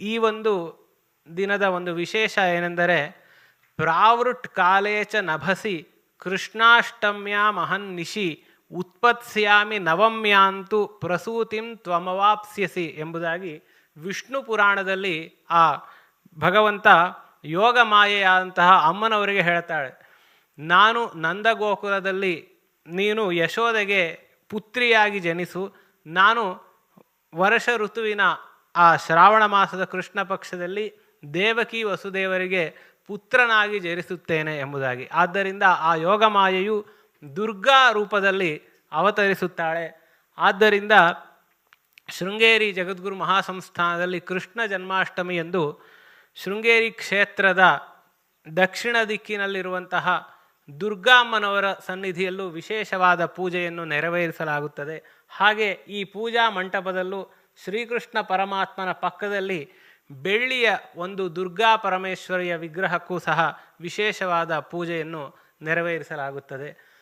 ಈ ಒಂದು ದಿನದ ಒಂದು ವಿಶೇಷ ಏನೆಂದರೆ ಪ್ರಾವೃಟ್ ಕಾಲೇಚ ನಭಸಿ ಕೃಷ್ಣಾಷ್ಟಮ್ಯ ಮಹನ್ನಿಶಿ ಉತ್ಪತ್ಸ್ಯಾಮಿ ನವಮ್ಯಾಂತು ಪ್ರಸೂತಿಂ ತ್ವಮವಾಪ್ಸ್ಯಸಿ ಎಂಬುದಾಗಿ ವಿಷ್ಣು ಪುರಾಣದಲ್ಲಿ ಆ ಭಗವಂತ ಯೋಗ ಮಾಯೆಯಾದಂತಹ ಅಮ್ಮನವರಿಗೆ ಹೇಳ್ತಾಳೆ. ನಾನು ನಂದಗೋಕುಲದಲ್ಲಿ ನೀನು ಯಶೋದೆಗೆ ಪುತ್ರಿಯಾಗಿ ಜನಿಸು. ನಾನು ವರ್ಷ ಋತುವಿನ ಆ ಶ್ರಾವಣ ಮಾಸದ ಕೃಷ್ಣ ಪಕ್ಷದಲ್ಲಿ ದೇವಕಿ ವಸುದೇವರಿಗೆ ಪುತ್ರನಾಗಿ ಜರಿಸುತ್ತೇನೆ ಎಂಬುದಾಗಿ. ಆದ್ದರಿಂದ ಆ ಯೋಗ ಮಾಯೆಯು ದುರ್ಗಾ ರೂಪದಲ್ಲಿ ಅವತರಿಸುತ್ತಾಳೆ. ಆದ್ದರಿಂದ ಶೃಂಗೇರಿ ಜಗದ್ಗುರು ಮಹಾಸಂಸ್ಥಾನದಲ್ಲಿ ಕೃಷ್ಣ ಜನ್ಮಾಷ್ಟಮಿ ಎಂದು ಶೃಂಗೇರಿ ಕ್ಷೇತ್ರದ ದಕ್ಷಿಣ ದಿಕ್ಕಿನಲ್ಲಿರುವಂತಹ ದುರ್ಗಾಮ್ಮನವರ ಸನ್ನಿಧಿಯಲ್ಲೂ ವಿಶೇಷವಾದ ಪೂಜೆಯನ್ನು ನೆರವೇರಿಸಲಾಗುತ್ತದೆ. ಹಾಗೆ ಈ ಪೂಜಾ ಮಂಟಪದಲ್ಲೂ ಶ್ರೀಕೃಷ್ಣ ಪರಮಾತ್ಮನ ಪಕ್ಕದಲ್ಲಿ ಬೆಳ್ಳಿಯ ಒಂದು ದುರ್ಗಾ ಪರಮೇಶ್ವರಿಯ ವಿಗ್ರಹಕ್ಕೂ ಸಹ ವಿಶೇಷವಾದ ಪೂಜೆಯನ್ನು ನೆರವೇರಿಸಲಾಗುತ್ತದೆ.